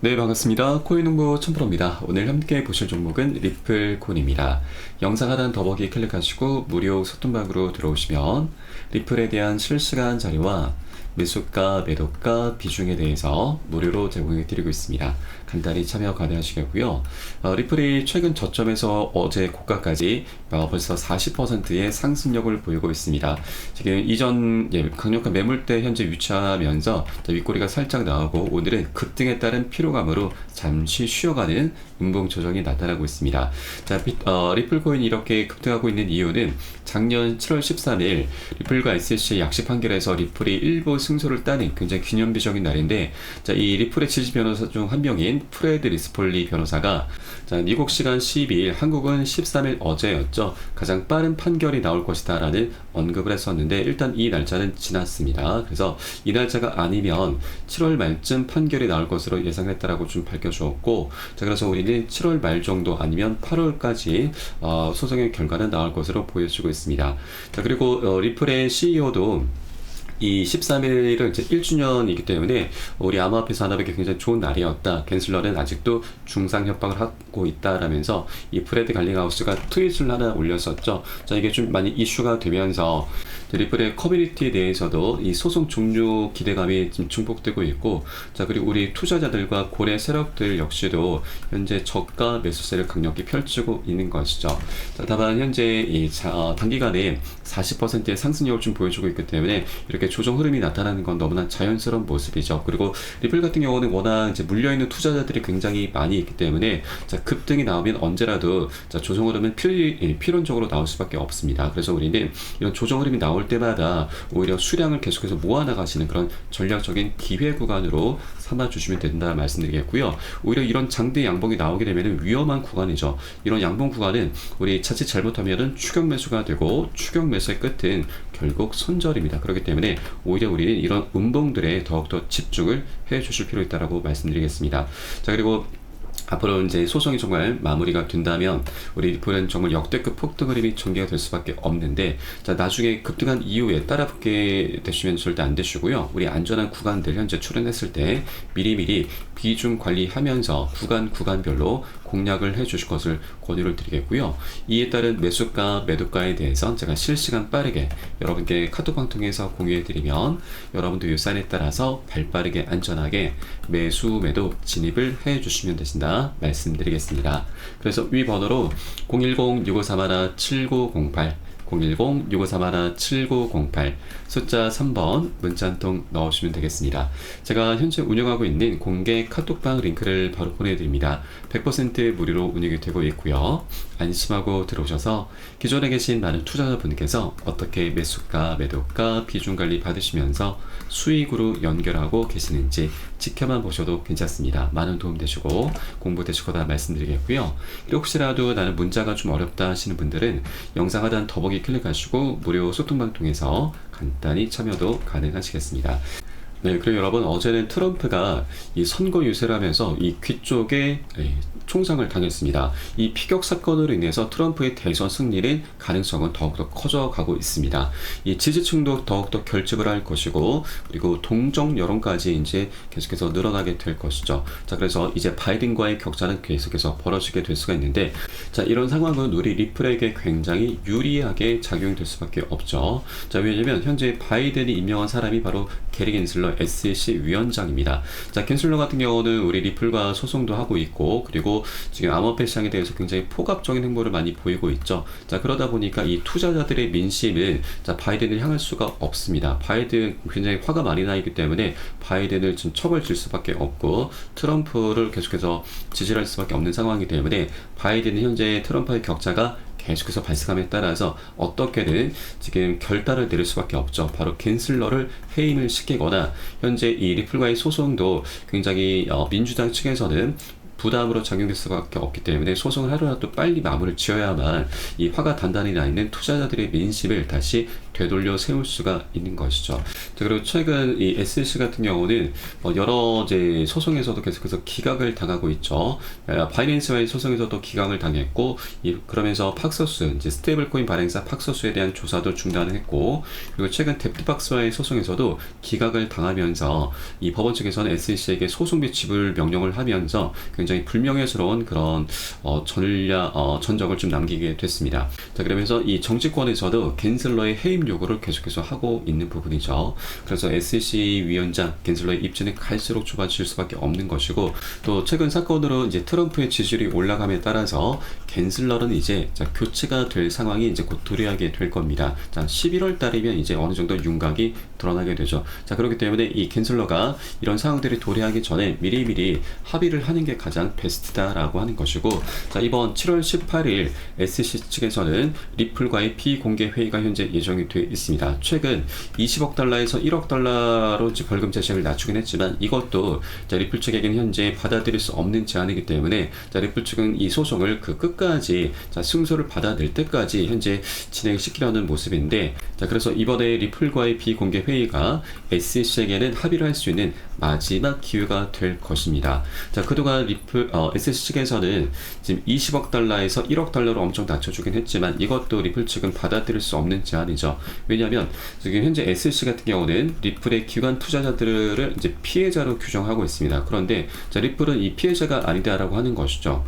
네, 반갑습니다. 코인홍보 천프로입니다. 오늘 함께 보실 종목은 리플콘입니다. 영상 하단 더보기 클릭하시고 무료 소통방으로 들어오시면 리플에 대한 실시간 자료와 매수가, 매도가, 비중에 대해서 무료로 제공해 드리고 있습니다. 간단히 참여 가능하시겠고요. 어, 리플이 최근 저점에서 어제 고가까지 어, 벌써 40%의 상승력을 보이고 있습니다. 지금 이전 예, 강력한 매물대 현재 유치하면서 윗꼬리가 살짝 나오고 오늘은 급등에 따른 피로감으로 잠시 쉬어가는 음봉 조정이 나타나고 있습니다. 자, 비, 어, 리플 코인이 이렇게 급등하고 있는 이유는 작년 7월 13일 리플과 SC 약식 판결에서 리플이 일부 승소를 따는 굉장히 기념비적인 날인데 자, 이 지지 변호사 중 한 명인 프레드 리스폴리 변호사가 자, 미국 시간 12일, 한국은 13일 어제였죠. 가장 빠른 판결이 나올 것이다 라는 언급을 했었는데 일단 이 날짜는 지났습니다. 그래서 이 날짜가 아니면 7월 말쯤 판결이 나올 것으로 예상했다라고 좀 밝혀주었고 자, 그래서 우리는 7월 말 정도 아니면 8월까지 어, 소송의 결과는 나올 것으로 보여지고 있습니다. 자, 그리고 어, 리플의 CEO도 이 13일은 이제 1주년이기 때문에 우리 암호화폐 산업에게 굉장히 좋은 날이었다. 겐슬러는 아직도 중상 협박을 하고 있다라면서 이 프레드 갈링하우스가 트윗을 하나 올렸었죠. 자, 이게 좀 많이 이슈가 되면서 리플의 커뮤니티에 대해서도 이 소송 종료 기대감이 지금 증폭되고 있고 자 그리고 우리 투자자들과 고래 세력들 역시도 현재 저가 매수세를 강력히 펼치고 있는 것이죠. 자, 다만 현재 이 자, 어, 단기간에 40%의 상승력을 좀 보여주고 있기 때문에 이렇게 조정 흐름이 나타나는 건 너무나 자연스러운 모습이죠. 그리고 리플 같은 경우는 워낙 이제 물려 있는 투자자들이 굉장히 많이 있기 때문에 자 급등이 나오면 언제라도 자 조정 흐름은 필, 예, 필연적으로 나올 수밖에 없습니다. 그래서 우리는 이런 조정 흐름이 나올 나올 때마다 오히려 수량을 계속해서 모아나가시는 그런 전략적인 기회 구간으로 삼아주시면 된다 말씀드리겠고요. 오히려 이런 장대 양봉이 나오게 되면 위험한 구간이죠. 이런 양봉 구간은 우리 자칫 잘못하면 추격 매수가 되고 추격 매수의 끝은 결국 손절입니다. 그렇기 때문에 오히려 우리는 이런 음봉들에 더욱더 집중을 해 주실 필요 있다고 말씀드리겠습니다. 자 그리고 앞으로 이제 소송이 정말 마무리가 된다면 우리 리플은 정말 역대급 폭등 흐름이 전개가 될 수밖에 없는데 자 나중에 급등한 이후에 따라붙게 되시면 절대 안 되시고요. 우리 안전한 구간들 현재 출연했을 때 미리미리 비중 관리하면서 구간 구간별로 공략을 해 주실 것을 권유를 드리겠고요. 이에 따른 매수가 매도가에 대해서 제가 실시간 빠르게 여러분께 카톡방 통해서 공유해 드리면 여러분도 유산에 따라서 발빠르게 안전하게 매수 매도 진입을 해 주시면 되신다. 말씀드리겠습니다. 그래서 위 번호로 010-6531-7908 010-6531-7908 숫자 3번 문자 한 통 넣으시면 되겠습니다. 제가 현재 운영하고 있는 공개 카톡방 링크를 바로 보내드립니다. 100% 무료로 운영이 되고 있고요. 안심하고 들어오셔서 기존에 계신 많은 투자자분께서 어떻게 매수가, 매도가, 비중 관리 받으시면서 수익으로 연결하고 계시는지 지켜만 보셔도 괜찮습니다. 많은 도움 되시고 공부 되실 거다 말씀드리겠고요. 혹시라도 나는 문자가 좀 어렵다 하시는 분들은 영상 하단 더보기 클릭하시고 무료 소통방 통해서 간단히 참여도 가능하시겠습니다. 네, 그리고 여러분 어제는 트럼프가 이 선거 유세를 하면서 이 귀 쪽에 예, 총상을 당했습니다. 이 피격 사건으로 인해서 트럼프의 대선 승리는 가능성은 더욱더 커져가고 있습니다. 이 지지층도 더욱더 결집을 할 것이고 그리고 동정 여론까지 이제 계속해서 늘어나게 될 것이죠. 자, 그래서 이제 바이든과의 격차는 계속해서 벌어지게 될 수가 있는데 자, 이런 상황은 우리 리플에게 굉장히 유리하게 작용될 수밖에 없죠. 자, 왜냐면 현재 바이든이 임명한 사람이 바로 게리 겐슬러 SEC 위원장입니다. 자, 캔슬러 같은 경우는 우리 리플과 소송도 하고 있고 그리고 지금 암호화폐 시장에 대해서 굉장히 포갑적인 행보를 많이 보이고 있죠. 자, 그러다 보니까 이 투자자들의 민심은 자, 바이든을 향할 수가 없습니다. 바이든 굉장히 화가 많이 나 있기 때문에 바이든을 좀 척을 질 수밖에 없고 트럼프를 계속해서 지지할 수밖에 없는 상황이기 때문에 바이든은 현재 트럼프의 격차가 계속해서 발생함에 따라서 어떻게든 지금 결단을 내릴 수밖에 없죠. 바로 캔슬러를 해임을 시키거나 현재 이 리플과의 소송도 굉장히 어, 민주당 측에서는 부담으로 작용될 수밖에 없기 때문에 소송을 하루라도 빨리 마무리를 지어야만 이 화가 단단히 나 있는 투자자들의 민심을 다시 되돌려 세울 수가 있는 것이죠. 자, 그리고 최근 이 SC 같은 경우는 뭐 여러 이제 소송에서도 계속해서 기각을 당하고 있죠. 아, 바이낸스와의 소송에서도 기각을 당했고, 이, 그러면서 팍서스, 이제 스테이블 코인 발행사 팍서스에 대한 조사도 중단을 했고, 그리고 최근 뎁트박스와의 소송에서도 기각을 당하면서 이 법원 측에서는 SC에게 소송비 지불 명령을 하면서 굉장히 불명예스러운 그런 어, 전략, 어, 전적을 좀 남기게 됐습니다. 자, 그러면서 이 정치권에서도 겐슬러의 해임 요구를 계속해서 하고 있는 부분이죠. 그래서 SEC 위원장 겐슬러의 입지는 갈수록 좁아질 수밖에 없는 것이고 또 최근 사건으로 이제 트럼프의 지지율이 올라감에 따라서 겐슬러는 이제 자, 교체가 될 상황이 이제 곧 도래하게 될 겁니다. 자, 11월 달이면 이제 어느 정도 윤곽이 드러나게 되죠. 자, 그렇기 때문에 이 겐슬러가 이런 상황들이 도래하기 전에 미리미리 합의를 하는 게 가장 베스트다라고 하는 것이고 자, 이번 7월 18일 SEC 측에서는 리플과의 비공개 회의가 현재 예정이 되어 있습니다. 최근 20억 달러에서 1억 달러로 벌금 제시를 낮추긴 했지만 이것도 자, 리플 측에게는 현재 받아들일 수 없는 제안이기 때문에 자, 리플 측은 이 소송을 그 끝까지 자, 승소를 받아낼 때까지 현재 진행시키려는 모습인데 자, 그래서 이번에 리플과의 비공개 회의가 SEC에게는 합의를 할 수 있는 마지막 기회가 될 것입니다. 자, 그동안 리플, 어, SEC 측에서는 지금 20억 달러에서 1억 달러로 엄청 낮춰주긴 했지만 이것도 리플 측은 받아들일 수 없는 제안이죠. 왜냐하면 지금 현재 SEC 같은 경우는 리플의 기관 투자자들을 이제 피해자로 규정하고 있습니다. 그런데 자, 리플은 이 피해자가 아니다라고 하는 것이죠.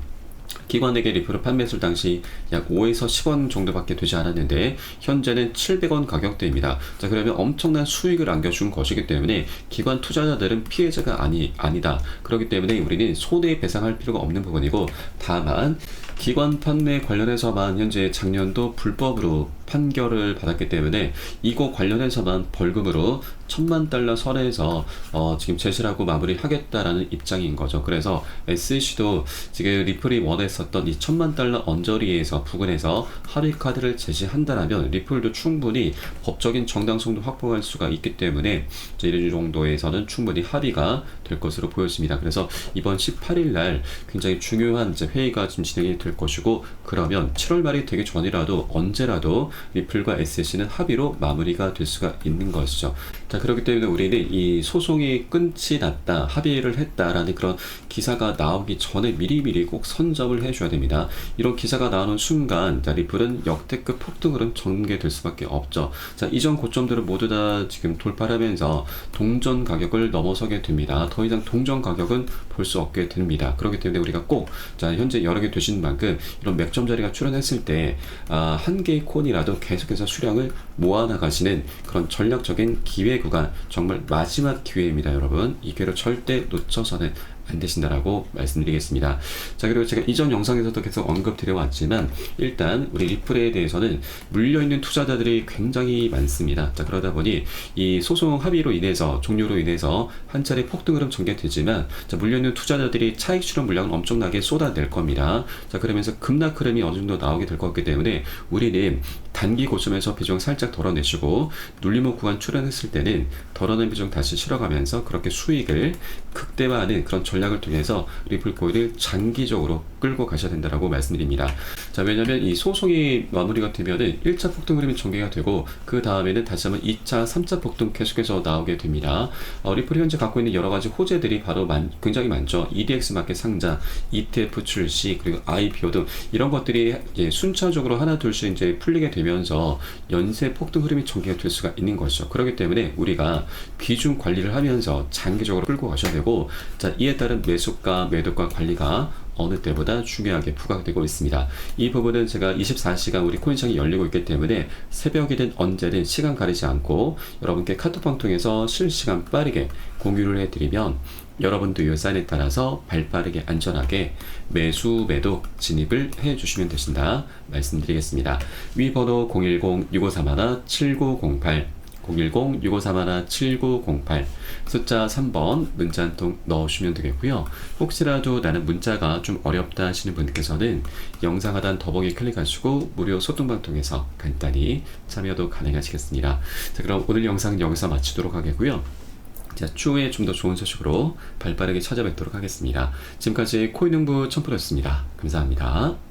기관에게 리플을 판매했을 당시 약 5에서 10원 정도밖에 되지 않았는데 현재는 700원 가격대입니다. 자 그러면 엄청난 수익을 안겨준 것이기 때문에 기관 투자자들은 피해자가 아니 아니다. 그렇기 때문에 우리는 손해 배상할 필요가 없는 부분이고 다만 기관 판매 관련해서만 현재 작년도 불법으로 판결을 받았기 때문에 이거 관련해서만 벌금으로 천만 달러 선에서 어, 지금 제시하고 마무리하겠다라는 입장인 거죠. 그래서 SEC도 지금 리플이 원했었던 이 천만 달러 언저리에서 부근에서 합의 카드를 제시한다라면 리플도 충분히 법적인 정당성도 확보할 수가 있기 때문에 이런 정도에서는 충분히 합의가 될 것으로 보여집니다. 그래서 이번 18일 날 굉장히 중요한 회의가 지금 진행이 될 것이고 그러면 7월 말이 되기 전이라도 언제라도 리플과 SEC는 합의로 마무리가 될 수가 있는 것이죠. 자, 그렇기 때문에 우리는 이 소송이 끝이 났다, 합의를 했다라는 그런 기사가 나오기 전에 미리미리 꼭 선점을 해줘야 됩니다. 이런 기사가 나오는 순간, 자, 리플은 역대급 폭등으로 전개될 수밖에 없죠. 자, 이전 고점들을 모두 다 지금 돌파하면서 동전 가격을 넘어서게 됩니다. 더 이상 동전 가격은 볼 수 없게 됩니다. 그렇기 때문에 우리가 꼭, 자, 현재 여러 개 되신 만큼 이런 맥점 자리가 출현했을 때, 아, 한 개의 콘이라도 계속해서 수량을 모아나가시는 그런 전략적인 기회 구간 정말 마지막 기회입니다 여러분. 이 기회를 절대 놓쳐서는 안 되신다라고 말씀드리겠습니다. 자, 그리고 제가 이전 영상에서도 계속 언급드려 왔지만, 일단 우리 리플에 대해서는 물려있는 투자자들이 굉장히 많습니다. 자, 그러다 보니 이 소송 합의로 인해서, 종료로 인해서 한 차례 폭등 흐름 전개되지만, 자, 물려있는 투자자들이 차익 실현 물량을 엄청나게 쏟아낼 겁니다. 자, 그러면서 급락 흐름이 어느 정도 나오게 될 거기 때문에 우리는 단기 고점에서 비중 살짝 덜어내시고 눌림목 구간 출현했을 때는 덜어낸 비중 다시 실어가면서 그렇게 수익을 극대화하는 그런 전략을 통해서 리플 코인을 장기적으로 끌고 가셔야 된다라고 말씀드립니다. 자, 왜냐면 이 소송이 마무리가 되면은 1차 폭등 흐름이 전개가 되고 그 다음에는 다시 한번 2차, 3차 폭등 계속해서 나오게 됩니다. 어, 리플이 현재 갖고 있는 여러 가지 호재들이 바로 많, 굉장히 많죠. EDX 마켓 상자, ETF 출시, 그리고 IPO 등 이런 것들이 예, 순차적으로 하나 둘씩 이제 풀리게 되면서 연쇄 폭등 흐름이 전개가 될 수가 있는 것이죠. 그렇기 때문에 우리가 비중 관리를 하면서 장기적으로 끌고 가셔야 되고 자, 이에 따른 매수가, 매도가 관리가 어느 때보다 중요하게 부각되고 있습니다. 이 부분은 제가 24시간 우리 코인창이 열리고 있기 때문에 새벽이든 언제든 시간 가리지 않고 여러분께 카톡방 통해서 실시간 빠르게 공유를 해드리면 여러분도 이 사인에 따라서 발빠르게 안전하게 매수 매도 진입을 해 주시면 되신다 말씀드리겠습니다. 위 번호 010-6531-7908 010-6531-7908 숫자 3번 문자 한통 넣으시면 되겠고요. 혹시라도 나는 문자가 좀 어렵다 하시는 분께서는 영상 하단 더보기 클릭하시고 무료 소통방 통해서 간단히 참여도 가능하시겠습니다. 자 그럼 오늘 영상 여기서 마치도록 하겠고요. 자, 추후에 좀 더 좋은 소식으로 발빠르게 찾아뵙도록 하겠습니다. 지금까지 코인농부 첨프로였습니다. 감사합니다.